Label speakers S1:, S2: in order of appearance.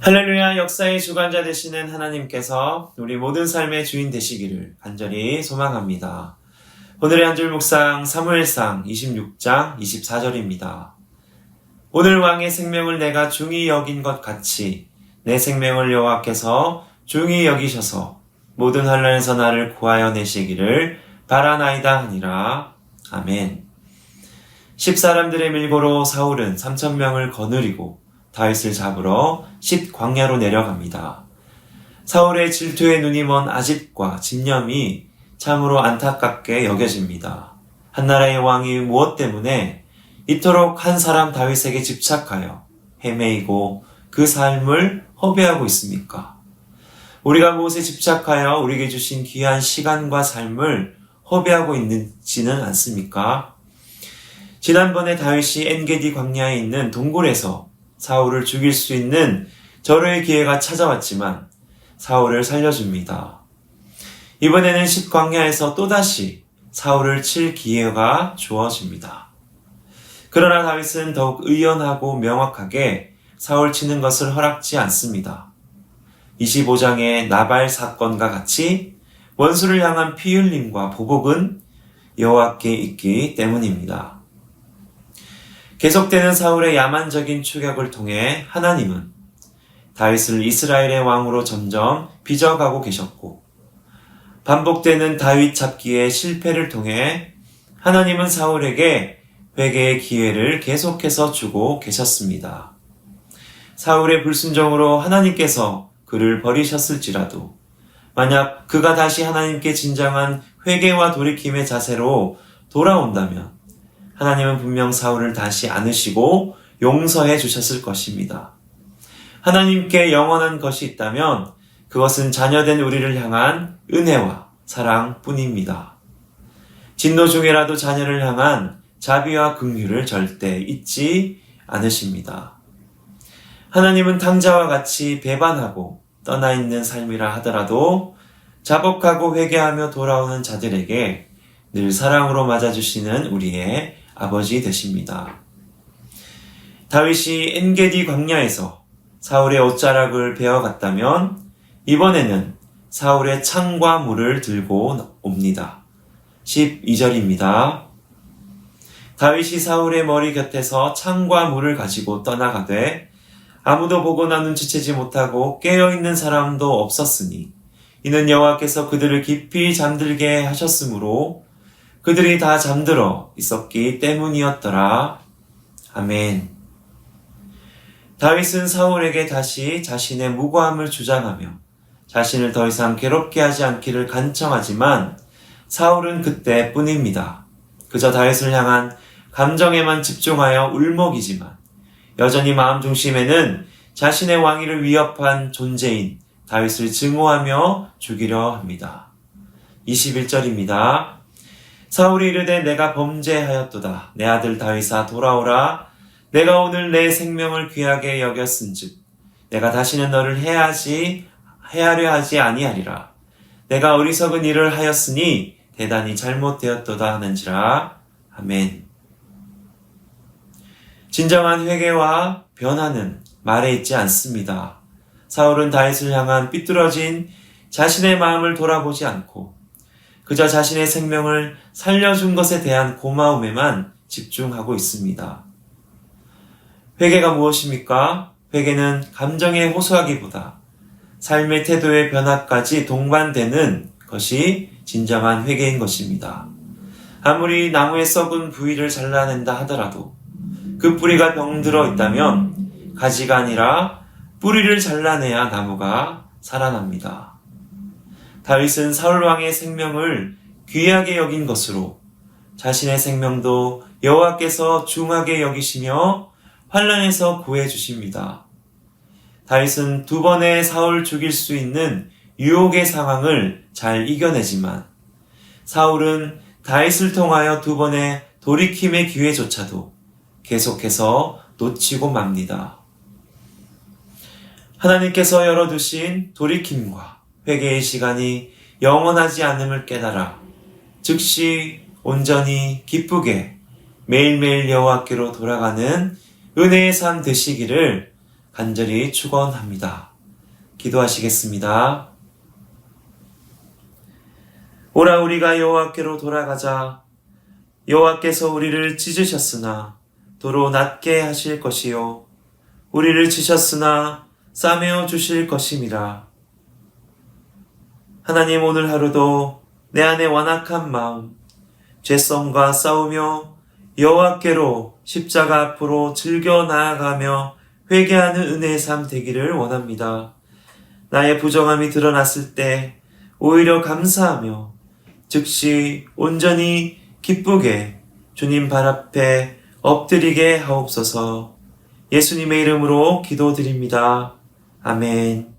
S1: 할렐루야 역사의 주관자 되시는 하나님께서 우리 모든 삶의 주인 되시기를 간절히 소망합니다. 오늘의 한 줄 묵상 사무엘상 26장 24절입니다. 오늘 왕의 생명을 내가 중히 여긴 것 같이 내 생명을 여호와께서 중히 여기셔서 모든 환란에서 나를 구하여 내시기를 바라나이다 하니라. 아멘. 십사람들의 밀고로 사울은 삼천 명을 거느리고 다윗을 잡으러 십 광야로 내려갑니다. 사울의 질투의 눈이 먼 아집과 진념이 참으로 안타깝게 여겨집니다. 한나라의 왕이 무엇 때문에 이토록 한 사람 다윗에게 집착하여 헤매이고 그 삶을 허비하고 있습니까? 우리가 무엇에 집착하여 우리에게 주신 귀한 시간과 삶을 허비하고 있는지는 않습니까? 지난번에 다윗이 엔게디 광야에 있는 동굴에서 사울을 죽일 수 있는 절호의 기회가 찾아왔지만 사울을 살려줍니다. 이번에는 십광야에서 또다시 사울을 칠 기회가 주어집니다. 그러나 다윗은 더욱 의연하고 명확하게 사울 치는 것을 허락지 않습니다. 25장의 나발 사건과 같이 원수를 향한 피 흘림과 보복은 여호와께 있기 때문입니다. 계속되는 사울의 야만적인 추격을 통해 하나님은 다윗을 이스라엘의 왕으로 점점 빚어가고 계셨고 반복되는 다윗 잡기의 실패를 통해 하나님은 사울에게 회개의 기회를 계속해서 주고 계셨습니다. 사울의 불순종으로 하나님께서 그를 버리셨을지라도 만약 그가 다시 하나님께 진정한 회개와 돌이킴의 자세로 돌아온다면 하나님은 분명 사울을 다시 안으시고 용서해 주셨을 것입니다. 하나님께 영원한 것이 있다면 그것은 자녀된 우리를 향한 은혜와 사랑 뿐입니다. 진노 중에라도 자녀를 향한 자비와 긍휼을 절대 잊지 않으십니다. 하나님은 탕자와 같이 배반하고 떠나 있는 삶이라 하더라도 자복하고 회개하며 돌아오는 자들에게 늘 사랑으로 맞아주시는 우리의 아버지 되십니다. 다윗이 엔게디 광야에서 사울의 옷자락을 베어갔다면 이번에는 사울의 창과 물을 들고 옵니다. 12절입니다. 다윗이 사울의 머리 곁에서 창과 물을 가지고 떠나가되 아무도 보거나 눈치채지 못하고 깨어있는 사람도 없었으니 이는 여호와께서 그들을 깊이 잠들게 하셨으므로 그들이 다 잠들어 있었기 때문이었더라. 아멘. 다윗은 사울에게 다시 자신의 무고함을 주장하며 자신을 더 이상 괴롭게 하지 않기를 간청하지만 사울은 그때뿐입니다. 그저 다윗을 향한 감정에만 집중하여 울먹이지만 여전히 마음 중심에는 자신의 왕위를 위협한 존재인 다윗을 증오하며 죽이려 합니다. 21절입니다. 사울이 이르되 내가 범죄하였도다. 내 아들 다윗아 돌아오라. 내가 오늘 내 생명을 귀하게 여겼은즉 내가 다시는 너를 해하지 해하려 하지 아니하리라. 내가 어리석은 일을 하였으니 대단히 잘못되었도다 하는지라. 아멘. 진정한 회개와 변화는 말에 있지 않습니다. 사울은 다윗을 향한 삐뚤어진 자신의 마음을 돌아보지 않고 그저 자신의 생명을 살려준 것에 대한 고마움에만 집중하고 있습니다. 회개가 무엇입니까? 회개는 감정에 호소하기보다 삶의 태도의 변화까지 동반되는 것이 진정한 회개인 것입니다. 아무리 나무의 썩은 부위를 잘라낸다 하더라도 그 뿌리가 병들어 있다면 가지가 아니라 뿌리를 잘라내야 나무가 살아납니다. 다윗은 사울 왕의 생명을 귀하게 여긴 것으로 자신의 생명도 여호와께서 중하게 여기시며 환란에서 구해 주십니다. 다윗은 두 번의 사울 죽일 수 있는 유혹의 상황을 잘 이겨내지만 사울은 다윗을 통하여 두 번의 돌이킴의 기회조차도 계속해서 놓치고 맙니다. 하나님께서 열어두신 돌이킴과 회개의 시간이 영원하지 않음을 깨달아 즉시 온전히 기쁘게 매일매일 여호와께로 돌아가는 은혜의 삶 되시기를 간절히 축원합니다. 기도하시겠습니다. 오라 우리가 여호와께로 돌아가자. 여호와께서 우리를 찢으셨으나 도로 낫게 하실 것이요 우리를 치셨으나 싸매어 주실 것임이라. 하나님 오늘 하루도 내 안에 완악한 마음, 죄성과 싸우며 여호와께로 십자가 앞으로 즐겨 나아가며 회개하는 은혜의 삶 되기를 원합니다. 나의 부정함이 드러났을 때 오히려 감사하며 즉시 온전히 기쁘게 주님 발 앞에 엎드리게 하옵소서 예수님의 이름으로 기도드립니다. 아멘.